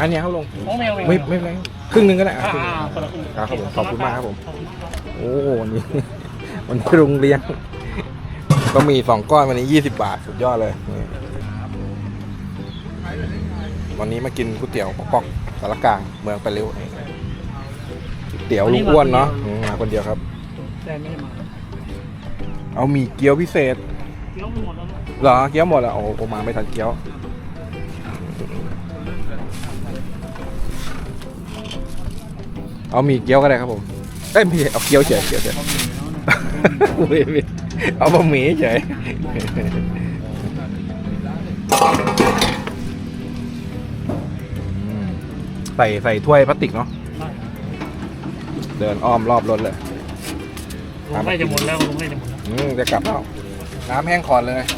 อันเนี้ยครับลงโอ้ไม่เอาไม่เอาไม่ไม่เป็นไรครึ่งหนึงก็ได้อะอ่าครึ่งหนึ่งอ่าคนละครึ่งครับผมขอบคุณมากครับผมขอณโอ้วันนี้วันนี้โรงเรียนก็มีสองก้อนวันนี้ยี่สิบบาท สุดยอดเลยนี่วันนี้มากินก๋วยเตี๋ยวปอกๆสารกลางเมืองปะริ้วนี่ก๋วยเตี๋ยวลุงอ้วนเนาะอืมมาคนเดียวครับ แต่ไม่ได้มาเอาหมี่เกี๊ยวพิเศษ เดี๋ยวหมดแล้วนะเหรอเกี๊ยวหมดอะโอ้โหมาไม่ทันเกี๊ยว เอาหมี่เกี๊ยวก็ได้ครับผมเอ้ยพี่เอาเกี๊ยวเฉยเกี๊ยวเฉยไม่ไม่เอาบะหมี่เฉยอืมใส่ใส่ถ้วยพลาสติกเนาะเดินอ้อมรอบรถเลยลงไม่จะหมดแล้วลงไม่จะหมดแล้วอืมจะกลับแล้วน้ำแห้งขอดเลยครับ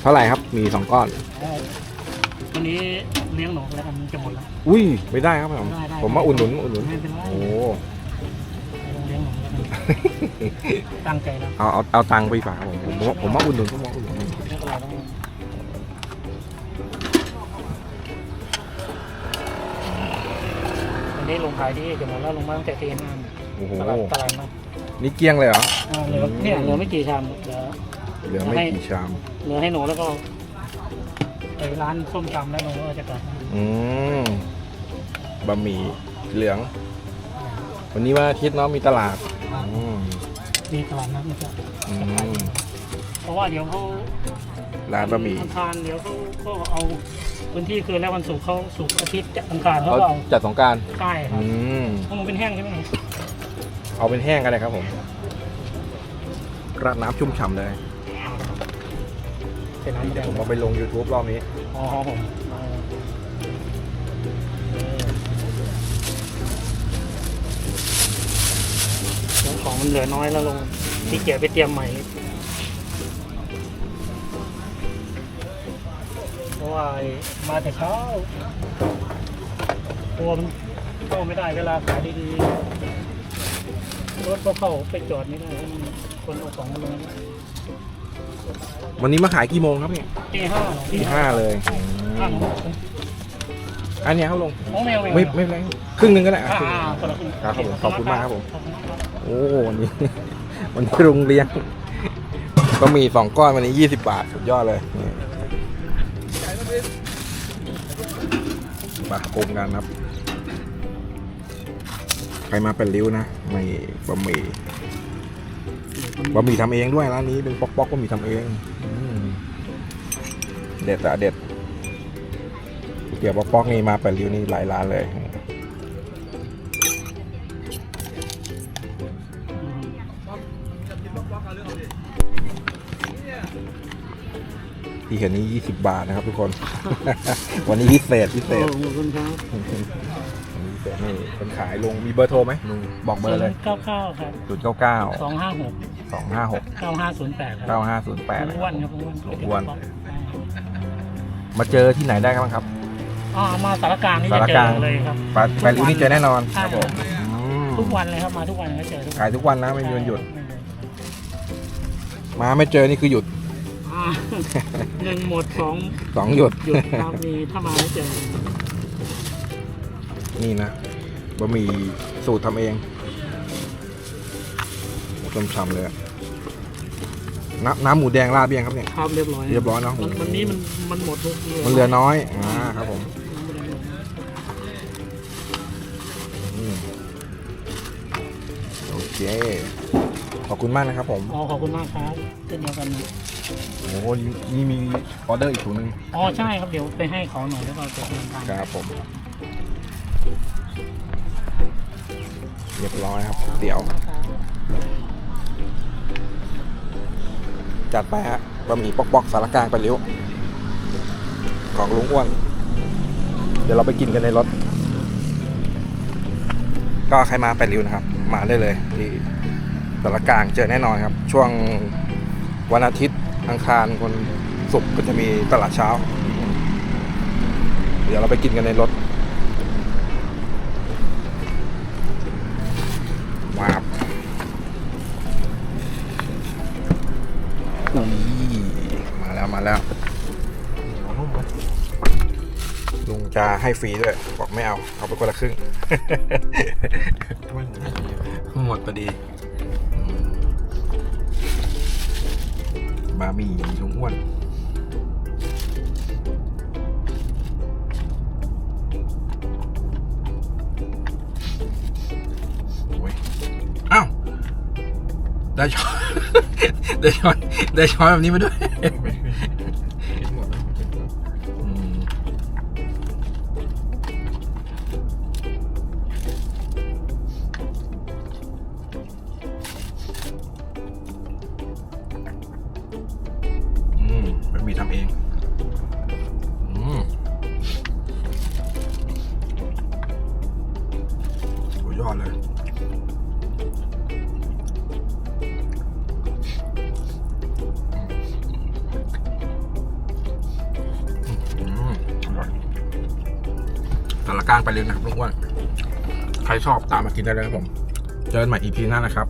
เท่าไหร่ครับมีสองก้อนวัน นี้เลี้ยงหนูแล้วกันจะหมดแล้ว อุ้ยไม่ได้ครับผมได้ได้ ผมมาอุ่นหนุนอุ่นหนุนไม่เป็นไรโอ้เลี้ยงหนูแล้วกันตั้งใจแล้วเอาเอาเอาตังค์ไปฝากผมผมผมผมมาอุ่นหนุนก็มาอุ่นหนุนไม่เป็นไรแล้ววันนี้ลงขายที่จะหมดแล้วลงมาตั้งแต่ตีห้าโอ้โหตลาดตลาดมานี่เกลี้ยงเลยเหรออ่าเหลือเนี่ยเหลือไม่กี่ชามเหลือเหลือไม่กี่ชามเหลือให้หนูแล้วก็ ไปร้านส้มตำแล้วหนูก็จะกลับอืมบะหมี่เหลือง วันนี้ว่าอาทิตย์เนาะมีตลาดอืมมีตลาดนัดนะจ๊ะอืมเพราะว่าเดี๋ยวเขาร้านบะหมี่อังคารเดี๋ยวเขาก็เอาพื้นที่คืนแล้ววันศุกร์เขาศุกร์อาทิตย์จะอังคารเขาเขาก็เอาจัดสงกรารใช่ครับอืม เพราะมันเป็นแห้งใช่ไหมเอาเป็นแห้งกันเลยครับผมราดน้ำชุ่มฉ่ำเลย เป็นน้ำแดงผมเอาไปลง YouTube รอบนี้ อ๋อผมเอาเออของมันเหลือน้อยแล้วลงที่เกียจไปเตรียมใหม่ เพราะว่าไอ้มาแต่เช้าตัวมันเข้าไม่ได้เวลาขายดีๆรถก็เข้าไปจอดไม่ได้เพราะมันคนเอาของมาลง วันนี้มาขายกี่โมงครับเนี่ยตีห้าตีห้าเลยอืห้ามโมงอันเนี้ยครับลงโอ้ไม่เอาไม่ไม่ไม่เป็นไรครึ่งหนึงก็ได้อะอ่าครึ่งหนึ่งอ่าคนละครึ่งครับผมขอบคุณมากครับผมขอบคุณครับโอ้วันนี้ วันนี้โรงเรียนก็มีสองก้อนวันนี้ยี่สิบบาท สุดยอดเลยนี่มาปรุงกันครับ ใครมาเป็นริ้วนะ ไม่บะหมี่ บะหมี่ทำเองด้วยร้านนี้เป็นป๊อกๆบะหมี่ทำเองอืมเด็ดอะเด็ดก๋วยเตี๋ยวป๊อกๆนี่มาเป็นริ้วนี่หลายร้านเลยที่เห็นนี้ 20 บาทนะครับทุกคน วันนี้พิเศษพิเศษ โอ้ขอบคุณครับวันนี้พิเศษนี่คนขายลงมีเบอร์โทรไหมลุงบอกเบอร์เลยเก้าเก้าครับศูนย์เก้าเก้าสองห้าหกสองห้าหกเก้าห้าศูนย์แปดครับเก้าห้าศูนย์แปดอ้วนครับอ้วนอ้วน มาเจอที่ไหนได้บ้างครับอ๋อมาสารกลางนี่สาจะรเจกลางอเลยครับไปไปริ้วนี่เจอแน่นอนใช่ครับผมอืมทุกวันเลยครับมาทุกวันก็เจอทุกวันขายทุกวันนะไม่มีวันหยุด มาไม่เจอนี่คือหยุดอ่าหนึ่งหมดสองสองหยุดหยุดครับมีถ้ามาไม่เจอ นี่นะบะหมี่สูตรทำเองต้มฉ่ำเลยอะน้ำน้ำหมูแดงราดเบี้ยงครับเนี่ย ครับเรียบร้อยเรียบร้อยเนอะมันวันนี้มันมันหมดทุกมันเหลือน้อย อ่าครับผมอืมโอเค ขอบคุณมากนะครับผม อ๋อขอบคุณมากครับเช่นเดียวกันโอ้โหนี่มีออเดอร์อีกถุงหนึง อ๋อใช่ครับเดี๋ยวไปให้เขาหน่อยแล้วก็จะเตรียมการ ครับผม เรียบร้อยครับเดี๋ยว จัดไปฮะบะหมี่ปอกๆสารกลางไปเลี้ยวของลุงอ้วน เดี๋ยวเราไปกินกันในรถ ก็ใครมาไปริ้วนะครับ มาได้เลยที่สารกลางเจอแน่นอนครับ ช่วงวันอาทิตย์อังคารคนศุกร์ก็จะมีตลาดเช้า เดี๋ยวเราไปกินกันในรถ เหนียวนุ่มไหมลุงจะให้ฟรีด้วย บอกไม่เอา เอาไปคนละครึ่ง หมดพอดีอืมบะหมี่ลุงอ้วนโอ้ยอ้าวได้ช้อน ได้ช้อน ได้ช้อนแบบนี้มาด้วย แต่ละก้างไปเลยนะครับลุงอ้วนใครชอบตามมากินได้เลยครับผม เจอกันใหม่อีพีหน้านะครับ